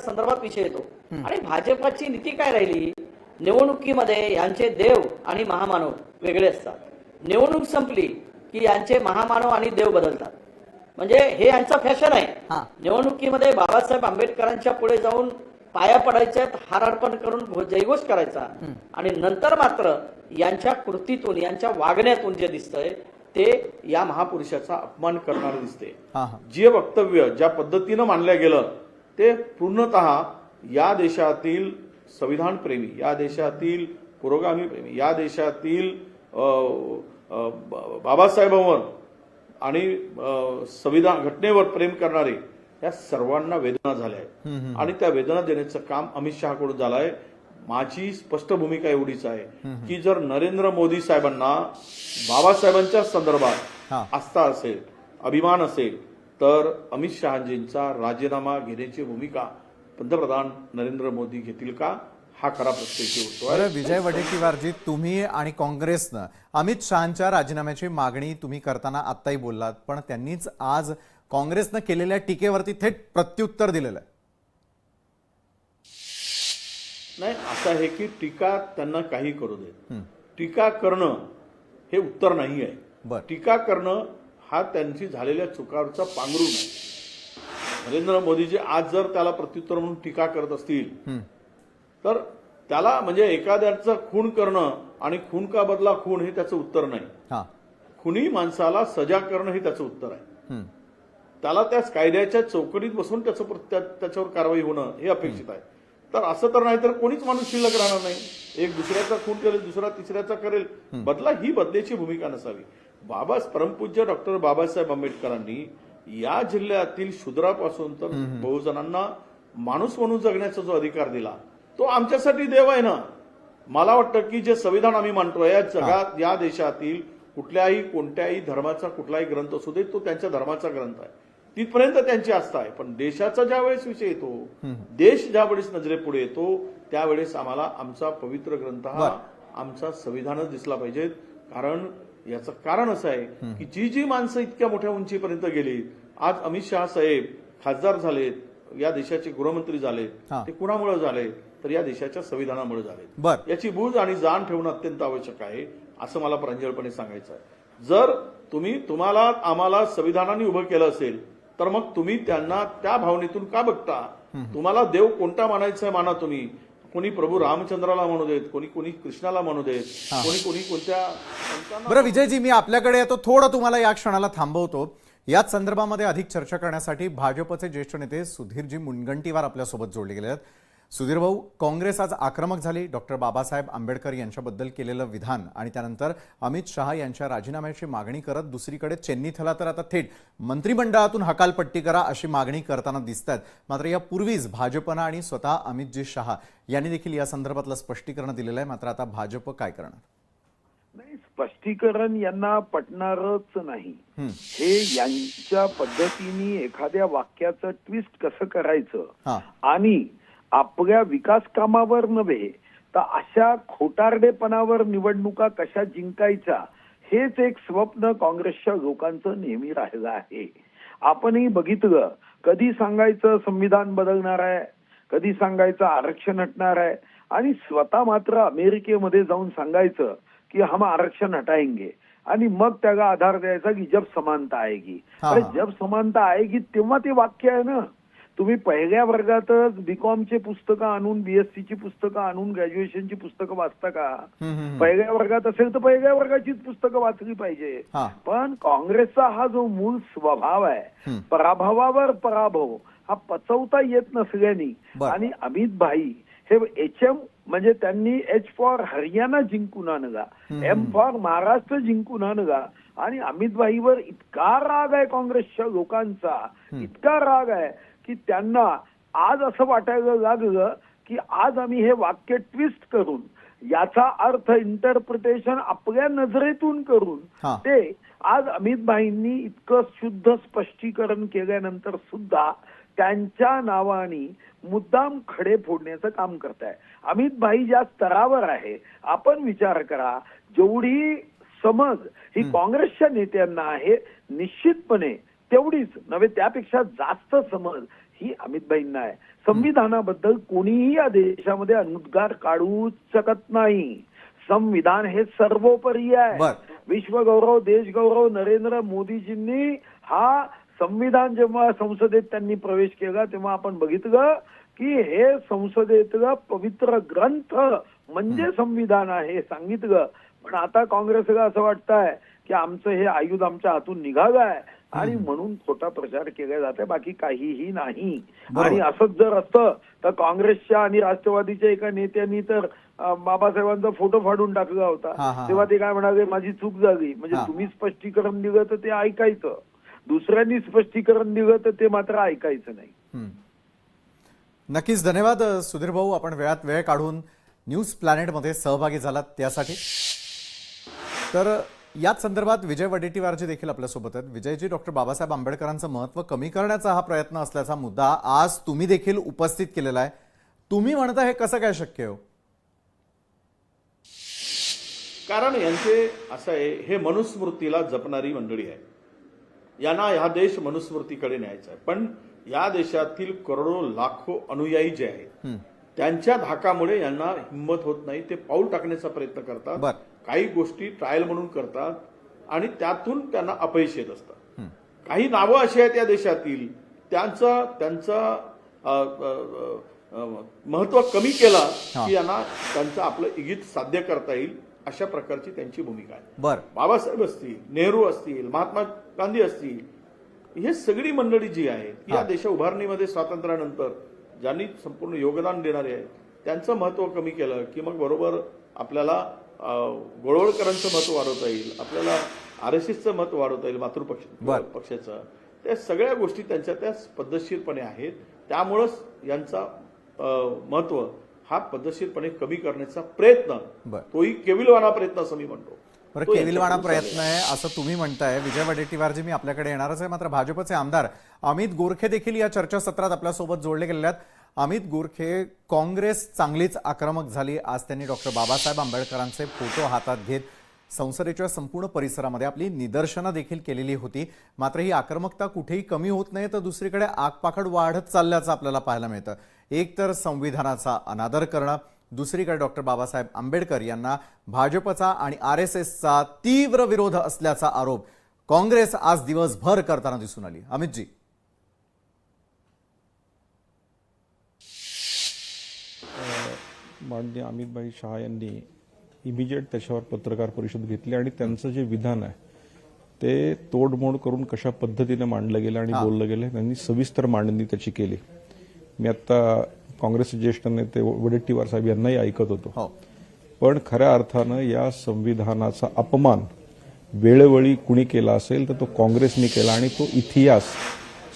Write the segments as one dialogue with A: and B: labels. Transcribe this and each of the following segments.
A: संदर्भात विषय येतो. आणि भाजपाची नीती काय राहिली? निवडणुकीमध्ये यांचे देव आणि महामानव वेगळे असतात. निवडणूक संपली की यांचे महामानव आणि देव बदलतात. म्हणजे हे यांचं फॅशन
B: हा.
A: आहे निवडणुकीमध्ये बाबासाहेब आंबेडकरांच्या पुढे जाऊन पाया पडायच्यात हार अर्पण करून जयघोष करायचा. आणि नंतर मात्र यांच्या कृतीतून यांच्या वागण्यातून जे दिसतंय ते या महापुरुषाचा अपमान करणारं दिसते
C: जे वक्तव्य ज्या पद्धतीनं मानलं गेलं ते पूर्णतः या देशातील संविधान प्रेमी या देशातील पुरोगामी प्रेमी या देशातील बाबासाहेबांवर आणि संविधान घटनेवर प्रेम करणारे या सर्वांना वेदना झाल्या आहेत. आणि त्या वेदना देण्याचं काम अमित शहाकडून झालं आहे माझी स्पष्ट भूमिका एवढीच आहे की जर नरेंद्र मोदी साहेबांना बाबासाहेबांच्या संदर्भात. आस्था असेल अभिमान असेल तर अमित शहाजींचा राजीनामा घेण्याची भूमिका पंतप्रधान नरेंद्र मोदी घेतील का? हा खरा प्रश्न
B: विजय वडेट्टीवारजी तुम्ही आणि काँग्रेसनं अमित शहांच्या राजीनाम्याची मागणी तुम्ही करताना आत्ताही बोललात पण त्यांनीच आज काँग्रेसनं केलेल्या टीकेवरती थेट प्रत्युत्तर दिलेलं आहे.
C: नाही असं आहे की टीका त्यांना काही करू दे टीका करणं हे उत्तर नाही आहे.
B: बरं.
C: टीका करणं हा त्यांची झालेल्या चुकावरचा पांघरून आहे. नरेंद्र मोदीजी आज जर त्याला प्रत्युत्तर म्हणून टीका करत असतील तर त्याला म्हणजे एखाद्याचा खून करणं आणि खून का बदला खून हे त्याचं उत्तर नाही.
B: हा.
C: खुनी माणसाला सजा करणं हे त्याचं उत्तर आहे. त्याला त्या कायद्याच्या चौकटीत बसून त्याचं त्याच्यावर कारवाई होणं हे अपेक्षित आहे. तर असं तर नाही तर कोणीच माणूस शिल्लक राहणार नाही. एक दुसऱ्याचा खून करेल दुसरा तिसऱ्याचा करेल. बदला ही बदलेची भूमिका नसावी. बाबा परमपूज्य डॉक्टर बाबासाहेब आंबेडकरांनी या जिल्ह्यातील शूद्रापासून तर बहुजनांना माणूस म्हणून जगण्याचा जो अधिकार दिला तो आमच्यासाठी देव आहे ना. मला वाटतं की जे संविधान आम्ही मानतोय या जगात या देशातील कुठल्याही कोणत्याही धर्माचा कुठलाही ग्रंथ असू दे तो त्यांच्या धर्माचा ग्रंथ आहे. तिथपर्यंत त्यांची आस्था आहे. पण देशाचा ज्या वेळेस विषय येतो देश ज्या वेळेस नजरेपुढे येतो त्यावेळेस आम्हाला आमचा पवित्र ग्रंथ हा आमचा संविधानच दिसला पाहिजे. कारण याचं कारण असं आहे की जी जी माणसं इतक्या मोठ्या उंचीपर्यंत गेली आज अमित शहा साहेब खासदार झालेत या देशाचे गृहमंत्री झालेत
B: हा.
C: ते कुणामुळे झाले? तर या देशाच्या संविधानामुळे झाले याची बूज आणि जाण ठेवणं अत्यंत आवश्यक आहे असं मला प्रांजळपणे सांगायचं आहे. जर तुम्ही तुम्हाला आम्हाला संविधानाने उभं केलं असेल तर मग तुम्ही त्यांना त्या भावनेतून का बघता? तुम्हाला देव कोणता मानायचा आहे माना तुम्ही. कोणी प्रभू रामचंद्राला म्हणू देत कोणी कोणी कृष्णाला म्हणू देत कोणी कोणी कोणत्या
B: बरं विजयजी मी आपल्याकडे येतो थोडं तुम्हाला या क्षणाला थांबवतो. याच संदर्भामध्ये अधिक चर्चा करण्यासाठी भाजपचे ज्येष्ठ नेते सुधीरजी मुनगंटीवार आपल्यासोबत जोडले गेले आहेत. सुधीर भाऊ काँग्रेस आज आक्रमक झाली. डॉक्टर बाबासाहेब आंबेडकर यांच्याबद्दल केलेलं विधान आणि त्यानंतर अमित शहा यांच्या राजीनाम्याची मागणी करत दुसरीकडे चेन्नीथला तर आता थेट. मंत्रिमंडळातून हकालपट्टी करा अशी मागणी करताना दिसत आहेत मात्र यापूर्वीच भाजपनं आणि स्वतः अमितजी शहा यांनी देखील या संदर्भातलं स्पष्टीकरण दिलेलं आहे. मात्र आता भाजप काय करणार?
D: नाही स्पष्टीकरण यांना पटणारच नाही.
B: हं.
D: हे यांच्या पद्धतीने एखाद्या वाक्याचं ट्विस्ट कसं करायचं
B: हा.
D: आणि आपल्या विकास कामावर नव्हे तर अशा खोटारडेपणावर निवडणुका कशा जिंकायच्या हेच एक स्वप्न काँग्रेसच्या लोकांचं नेहमी राहिलं आहे. आपणही बघितलं कधी सांगायचं संविधान बदलणार आहे कधी सांगायचं आरक्षण हटणार आहे आणि स्वतः मात्र अमेरिकेमध्ये जाऊन सांगायचं की हम आरक्षण हटाएंगे आणि मग त्याला आधार द्यायचा की जब समानता आएगी. अरे. जब समानता आएगी तेव्हा ते वाक्य आहे ना. तुम्ही पहिल्या वर्गातच बीकॉमचे पुस्तकं आणून बीएससी ची पुस्तकं आणून ग्रॅज्युएशनची पुस्तकं वाचता का. पहिल्या वर्गात असेल तर पहिल्या वर्गाचीच पुस्तकं वाचली पाहिजे. पण काँग्रेसचा हा जो मूळ स्वभाव आहे. पराभवावर पराभव हा पचवता येत नसल्याने. आणि अमित भाई हे एच एम म्हणजे त्यांनी एच फॉर हरियाणा जिंकून आणला एम फॉर महाराष्ट्र जिंकून आणला आणि अमित भाईवर इतका राग आहे काँग्रेसच्या लोकांचा इतका राग आहे की त्यांना आज असं वाटायला लागलं की आज आम्ही हे वाक्य ट्विस्ट करून याचा अर्थ इंटरप्रिटेशन आपल्या नजरेतून करून. ते आज अमित भाईंनी इतकं शुद्ध स्पष्टीकरण केल्यानंतर सुद्धा त्यांच्या नावाने मुद्दाम खडे फोडण्याचं काम करताय अमित भाई ज्या स्तरावर आहे आपण विचार करा जेवढी समज ही काँग्रेसच्या नेत्यांना आहे निश्चितपणे तेवढीच. नव्हे त्यापेक्षा जास्त समज ही अमितभाईंना आहे. संविधानाबद्दल कोणीही या देशामध्ये अनुद्गार काढू शकत नाही. संविधान हे सर्वोपरी आहे. विश्वगौरव देशगौरव नरेंद्र मोदीजींनी हा संविधान जेव्हा संसदेत त्यांनी प्रवेश केला तेव्हा आपण बघितलं की हे संसदेतलं पवित्र ग्रंथ म्हणजे संविधान आहे सांगितलं पण आता काँग्रेसला असं वाटतंय की आमचं हे आयुध आमच्या हातून निघालं आहे. आणि म्हणून खोटा प्रचार केला जाते बाकी काहीही नाही. आणि असंच जर असतं तर काँग्रेसच्या आणि राष्ट्रवादीच्या एका नेत्यांनी तर बाबासाहेबांचा फोटो फाडून टाकला होता. तेव्हा ते काय म्हणाले माझी चूक झाली म्हणजे. तुम्ही स्पष्टीकरण दिलं तर ते ऐकायचं दुसऱ्यांनी स्पष्टीकरण दिलं तर ते मात्र ऐकायचं नाही.
B: नक्कीच धन्यवाद सुधीर भाऊ आपण वेळात वेळ काढून न्यूज प्लॅनेटमध्ये सहभागी झालात त्यासाठी तर याच संदर्भात विजय वडेट्टीवारजी देखील आपल्यासोबत आहेत. विजयजी डॉक्टर बाबासाहेब आंबेडकरांचं महत्त्व कमी करण्याचा हा प्रयत्न असल्याचा मुद्दा आज तुम्ही देखील उपस्थित केलेला आहे. तुम्ही म्हणता हे कसं काय शक्य हो?
C: कारण यांचे असं आहे हे मनुस्मृतीला जपणारी मंडळी आहे. यांना हा देश मनुस्मृतीकडे न्यायचा आहे. पण या देशातील करोडो लाखो अनुयायी जे आहेत त्यांच्या धाकामुळे यांना हिंमत होत नाही. ते पाऊल टाकण्याचा प्रयत्न करतात. काही गोष्टी ट्रायल म्हणून करतात आणि त्यातून त्यांना अपयश येत असतात काही नावं अशी आहेत या देशातील. त्यांचं त्यांचं महत्त्व कमी केलं. की यांना त्यांचं आपलं इगित साध्य करता येईल अशा प्रकारची त्यांची भूमिका आहे.
B: बर.
C: बाबासाहेब असतील नेहरू असतील महात्मा गांधी असतील हे सगळी मंडळी जी आहेत या. देश उभारणीमध्ये स्वातंत्र्यानंतर ज्यांनी संपूर्ण योगदान देणारे आहेत त्यांचं महत्त्व कमी केलं की मग बरोबर आपल्याला गोळवळकरांचं महत्त्व वाढवता येईल आपल्याला आर एस एसचं महत्त्व वाढवता येईल मातृपक्ष. पक्षाचं त्या सगळ्या गोष्टी त्यांच्या त्या पद्धतशीरपणे आहेत त्यामुळंच यांचा अं, महत्त्व हा पद्धतशीरपणे कमी करण्याचा प्रयत्न. तोही केविलवाना प्रयत्न असं मी म्हणतो
B: बरं केविलवाणा प्रयत्न आहे असं तुम्ही म्हणताय. विजय वडेट्टीवारजी मी आपल्याकडे येणारच आहे मात्र भाजपचे आमदार अमित गोरखे देखील या चर्चासत्रात आपल्यासोबत जोडले गेलेले आहेत. अमित गोरखे काँग्रेस चांगलीच आक्रमक झाली. आज त्यांनी डॉक्टर बाबासाहेब आंबेडकरांचे फोटो हातात घेत संसदेच्या संपूर्ण परिसरामध्ये आपली निदर्शनं देखील केलेली होती. मात्र ही आक्रमकता कुठेही कमी होत नाही तर दुसरीकडे आगपाखड वाढत चालल्याचं आपल्याला पाहायला मिळतं. एक तर संविधानाचा अनादर करणं दुसरीकडे डॉक्टर बाबासाहेब आंबेडकर यांना भाजपचा आणि आर एस एसचा तीव्र विरोध असल्याचा आरोप काँग्रेस आज दिवसभर करताना दिसून आली. अमितजी.
E: माननीय अमितभाई शहा यांनी इमिजिएट त्याच्यावर पत्रकार परिषद घेतली आणि त्यांचं जे विधान आहे ते तोडमोड करून कशा पद्धतीने मांडलं गेलं आणि बोललं गेलं त्यांनी सविस्तर मांडणी त्याची केली. मी आता काँग्रेसचे ज्येष्ठ नेते वडेट्टीवार साहेब यांनाही ऐकत होतो.
B: हो.
E: पण खऱ्या अर्थानं या संविधानाचा अपमान वेळोवेळी कुणी केला असेल तर तो काँग्रेसने केला आणि तो इतिहास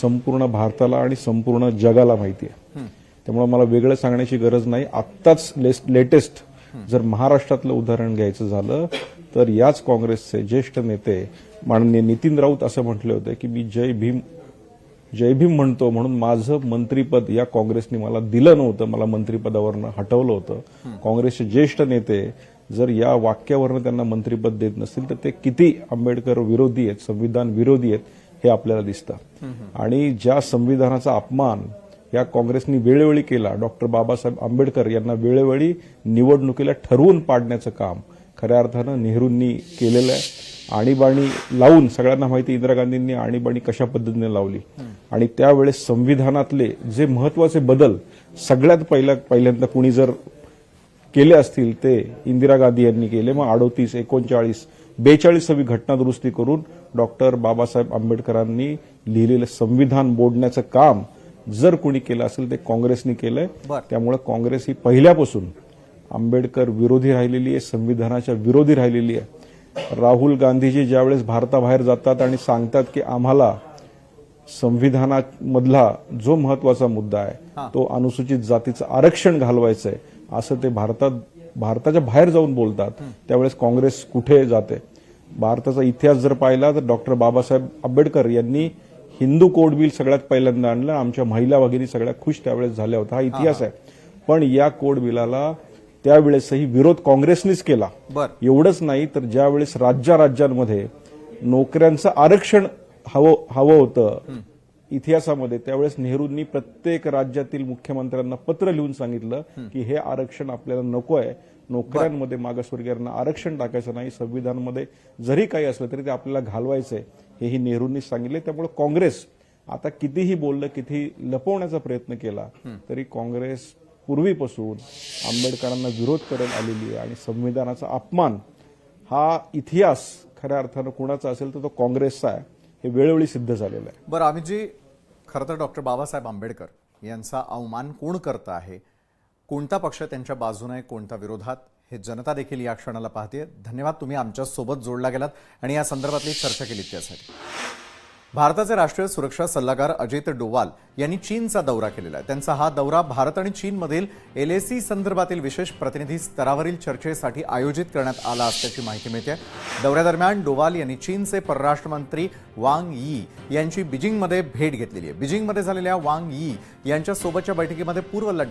E: संपूर्ण भारताला आणि संपूर्ण जगाला माहिती आहे. त्यामुळे मला वेगळं सांगण्याची गरज नाही. आत्ताच लेटेस्ट जर महाराष्ट्रातलं उदाहरण घ्यायचं झालं तर याच काँग्रेसचे ज्येष्ठ नेते माननीय नितीन राऊत असं म्हटले होते की मी जय भीम जय भीम म्हणतो म्हणून माझं मंत्रीपद या काँग्रेसने मला दिलं नव्हतं. मला मंत्रिपदावरनं हटवलं होतं. काँग्रेसचे ज्येष्ठ नेते जर या वाक्यावरनं त्यांना मंत्रिपद देत नसतील तर ते किती आंबेडकर विरोधी आहेत संविधान विरोधी आहेत हे आपल्याला दिसतं. आणि ज्या संविधानाचा अपमान या काँग्रेसने वेळोवेळी केला डॉक्टर बाबासाहेब आंबेडकर यांना वेळोवेळी निवडणुकीला ठरवून पाडण्याचं काम खऱ्या अर्थानं नेहरूंनी केलेलं आहे. आणीबाणी लावून सगळ्यांना माहिती इंदिरा गांधींनी आणीबाणी कशा पद्धतीने लावली? आणि त्यावेळेस संविधानातले जे महत्त्वाचे बदल सगळ्यात पहिल्या पहिल्यांदा कुणी जर केले असतील ते इंदिरा गांधी यांनी केले. मग अडोतीस एकोणचाळीस बेचाळीसावी घटना दुरुस्ती करून डॉक्टर बाबासाहेब आंबेडकरांनी लिहिलेलं संविधान बोडण्याचं काम जर कुणी केलं असेल ते काँग्रेसने केलंय. त्यामुळे काँग्रेस ही पहिल्यापासून आंबेडकर विरोधी राहिलेली आहे संविधानाच्या विरोधी राहिलेली आहे. राहुल गांधीजी ज्यावेळेस भारताबाहेर जातात आणि सांगतात की आम्हाला संविधानामधला जो महत्त्वाचा मुद्दा आहे तो अनुसूचित जातीचं आरक्षण घालवायचं आहे असं ते भारतात भारताच्या बाहेर जाऊन बोलतात त्यावेळेस काँग्रेस कुठे जाते? भारताचा इतिहास जर पाहिला तर डॉक्टर बाबासाहेब आंबेडकर यांनी हिंदू कोड बिल सगळ्यात पहिल्यांदा आणलं आमच्या महिला भगिनी सगळ्या खुश त्यावेळेस झाल्या होत्या. हा इतिहास आहे. पण या कोड बिलाला त्यावेळेसही विरोध काँग्रेसनेच केला. एवढंच नाही तर ज्यावेळेस राज्या राज्यांमध्ये नोकऱ्यांचं आरक्षण हवं हवं होतं इतिहासामध्ये त्यावेळेस नेहरूंनी प्रत्येक राज्यातील मुख्यमंत्र्यांना पत्र लिहून सांगितलं की हे आरक्षण आपल्याला नको आहे. नोकऱ्यांमध्ये मागासवर्गीयांना आरक्षण टाकायचं नाही. संविधानामध्ये जरी काही असलं तरी ते आपल्याला घालवायचंय. हेही नेहरूंनी सांगितले. त्यामुळे काँग्रेस आता कितीही बोललं कितीही लपवण्याचा प्रयत्न केला तरी काँग्रेस पूर्वीपासून आंबेडकरांना विरोध करत आलेली आहे आणि संविधानाचा अपमान हा इतिहास खऱ्या अर्थानं कुणाचा असेल तर तो काँग्रेसचा आहे. हे वेळोवेळी सिद्ध झालेलं आहे.
B: बरं आम्ही जी खरं तर डॉक्टर बाबासाहेब आंबेडकर यांचा अवमान कोण करतं आहे कोणता पक्ष त्यांच्या बाजूने आहे कोणत्या विरोधात हे जनता देखील या क्षणाला पाहते धन्यवाद तुम्ही आमच्यासोबत जोडला गेलात आणि या संदर्भातली चर्चा केली त्यासाठी. भारताचे राष्ट्रीय सुरक्षा सल्लागार अजित डोवाल यांनी चीनचा दौरा केलेला आहे. त्यांचा हा दौरा भारत आणि चीनमधील एल ए सी संदर्भातील विशेष प्रतिनिधी स्तरावरील चर्चेसाठी आयोजित करण्यात आला असल्याची माहिती मिळते. दौऱ्यादरम्यान डोवाल यांनी चीनचे परराष्ट्र मंत्री वांग यी यांची बीजिंगमध्ये भेट घेतलेली आहे. बीजिंगमध्ये झालेल्या वांग यी यांच्या सोबतच्या बैठकीमध्ये पूर्व